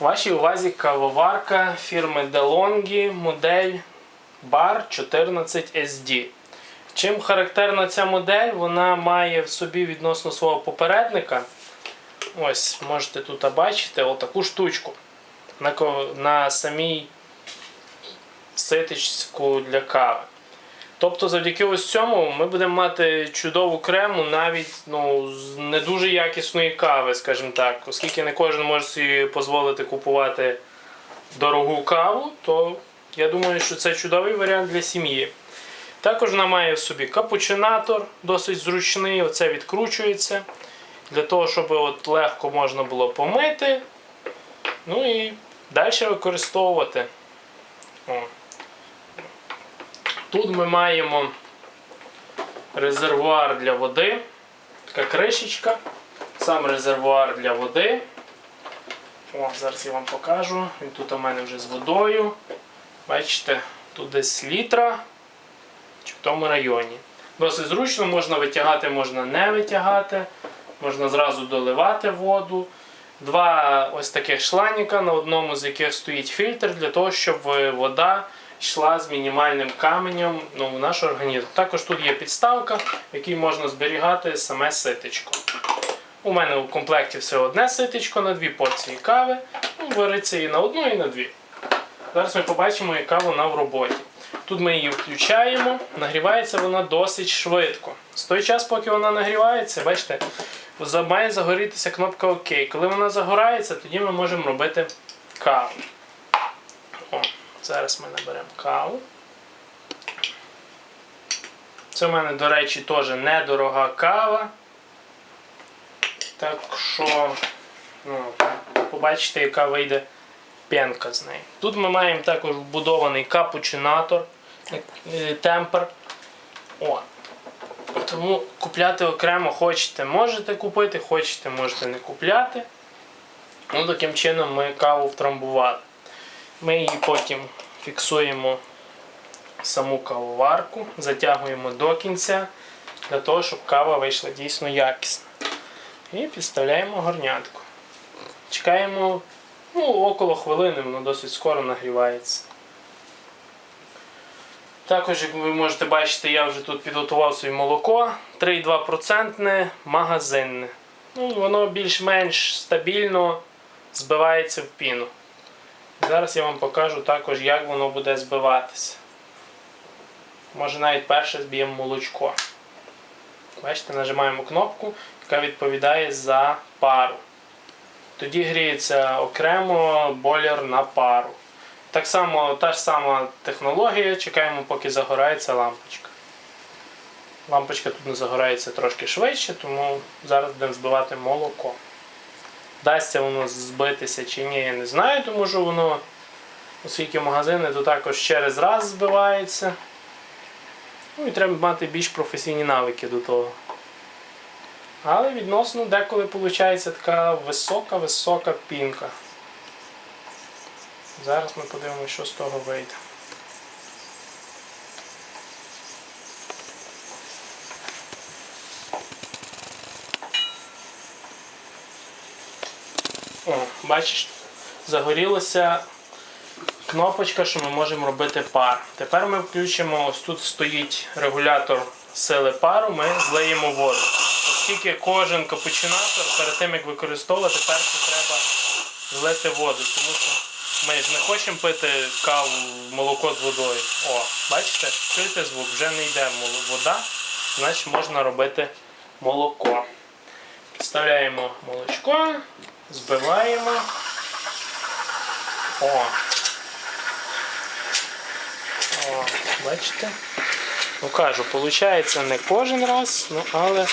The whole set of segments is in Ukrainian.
Вашій увазі кавоварка фірми DeLonghi модель Bar 14 SD. Чим характерна ця модель? Вона має в собі відносно свого попередника. Ось, можете тут бачити отаку штучку на, на самій ситочку для кави. Тобто, завдяки ось цьому ми будемо мати чудову крему навіть ну, з не дуже якісної кави, скажімо так. Оскільки не кожен може собі дозволити купувати дорогу каву, то я думаю, що це чудовий варіант для сім'ї. Також вона має в собі капучинатор, досить зручний, оце відкручується. Для того, щоб от легко можна було помити. Ну і далі використовувати. О. Тут ми маємо резервуар для води, така кришечка, сам резервуар для води. О, зараз я вам покажу. Він тут у мене вже з водою. Бачите, тут десь літра чи в тому районі. Досить зручно, можна витягати, можна не витягати, можна зразу доливати воду. Два ось таких шланіка, на одному з яких стоїть фільтр, для того, щоб вода йшла з мінімальним каменем ну, в наш організм. Також тут є підставка, в якій можна зберігати саме ситечко. У мене у комплекті все одне ситечко на дві порції кави. Ну, вариться і на одну, і на дві. Зараз ми побачимо, яка вона в роботі. Тут ми її включаємо, нагрівається вона досить швидко. З той час, поки вона нагрівається, бачите, має загорітися кнопка ОК. Коли вона загорається, тоді ми можемо робити каву. Зараз ми наберемо каву. Це в мене, до речі, теж недорога кава. Так що, ну, побачите, яка вийде пенка з неї. Тут ми маємо також вбудований капучинатор, е, темпер. О. Тому купляти окремо хочете, можете купити, хочете, можете не купляти. Ну, таким чином ми каву втрамбували. Ми її потім фіксуємо саму кавоварку, затягуємо до кінця, для того, щоб кава вийшла дійсно якісна. І підставляємо горнятку. Чекаємо ну, около хвилини, воно досить скоро нагрівається. Також, як ви можете бачити, я вже тут підготував своє молоко 3,2% магазинне. Ну, воно більш-менш стабільно збивається в піну. Зараз я вам покажу також, як воно буде збиватися. Може навіть перше зб'ємо молочко. Бачите, нажимаємо кнопку, яка відповідає за пару. Тоді гріється окремо бойлер на пару. Так само та ж сама технологія, чекаємо, поки загорається лампочка. Лампочка тут не загорається трошки швидше, тому зараз будемо збивати молоко. Дасться воно збитися чи ні, я не знаю, тому що воно, оскільки магазини, то також через раз збивається. Ну і треба мати більш професійні навики до того. Але відносно деколи виходить така висока-висока пінка. Зараз ми подивимося, що з того вийде. О, бачиш, загорілася кнопочка, що ми можемо робити пар. Тепер ми включимо, ось тут стоїть регулятор сили пару, ми злиємо воду. Оскільки кожен капучинатор перед тим як використовувати, перше треба злити воду, тому що ми ж не хочемо пити каву, молоко з водою. О, бачите, чуєте звук, вже не йде вода, значить можна робити молоко. Підставляємо молочко, збиваємо. О. О, бачите? Ну кажу, виходить не кожен раз, ну але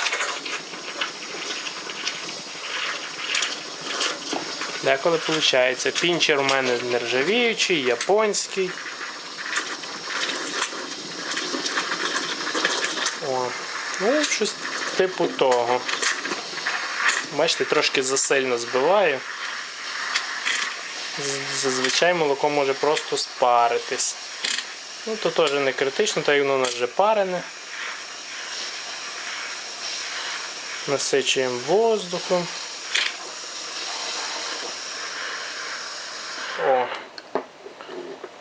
деколи виходить. Пінчер у мене нержавіючий, японський. О, ну, щось типу того. Бачите, трошки засильно збиваю. Зазвичай молоко може просто спаритись. Ну, то теж не критично, так як воно у нас вже парене. Насичуємо воздухом. О,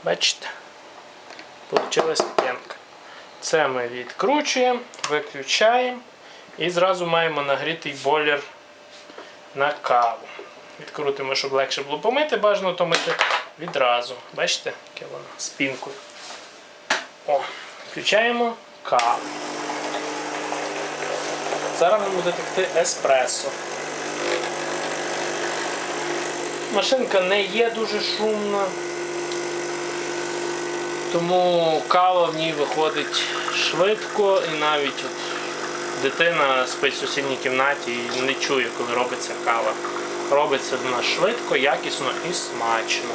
Бачите? Получилась п'янка. Це ми відкручуємо, виключаємо і зразу маємо нагрітий бойлер на каву. Відкрутимо, щоб легше було помити, бажано то мити відразу. Бачите, яке воно з пінкою. О, включаємо каву. Зараз нам буде текти еспресо. Машинка не є дуже шумна, тому кава в ній виходить швидко і навіть от дитина спить в сусідній кімнаті і не чує, коли робиться кава. Робиться вона швидко, якісно і смачно.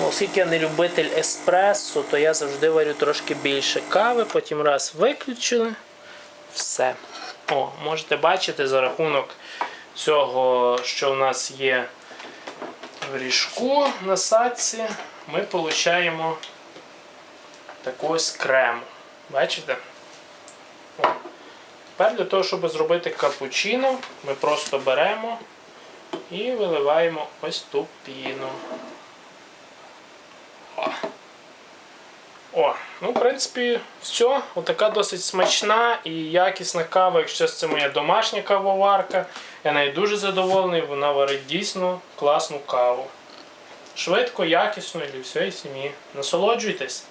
Ну, Оскільки я не любитель еспресо, то я завжди варю трошки більше кави, потім раз виключили. Все. О, можете бачити за рахунок цього, що у нас є в ріжку на садці, ми отримуємо таку ось крему. Бачите? Тепер для того, щоб зробити капучино, ми просто беремо і виливаємо ось ту піну. О. О, ну, в принципі, все. Отака досить смачна і якісна кава. Якщо це моя домашня кавоварка, я нею дуже задоволений, вона варить дійсно класну каву. Швидко, якісно і для всієї сім'ї. Насолоджуйтесь!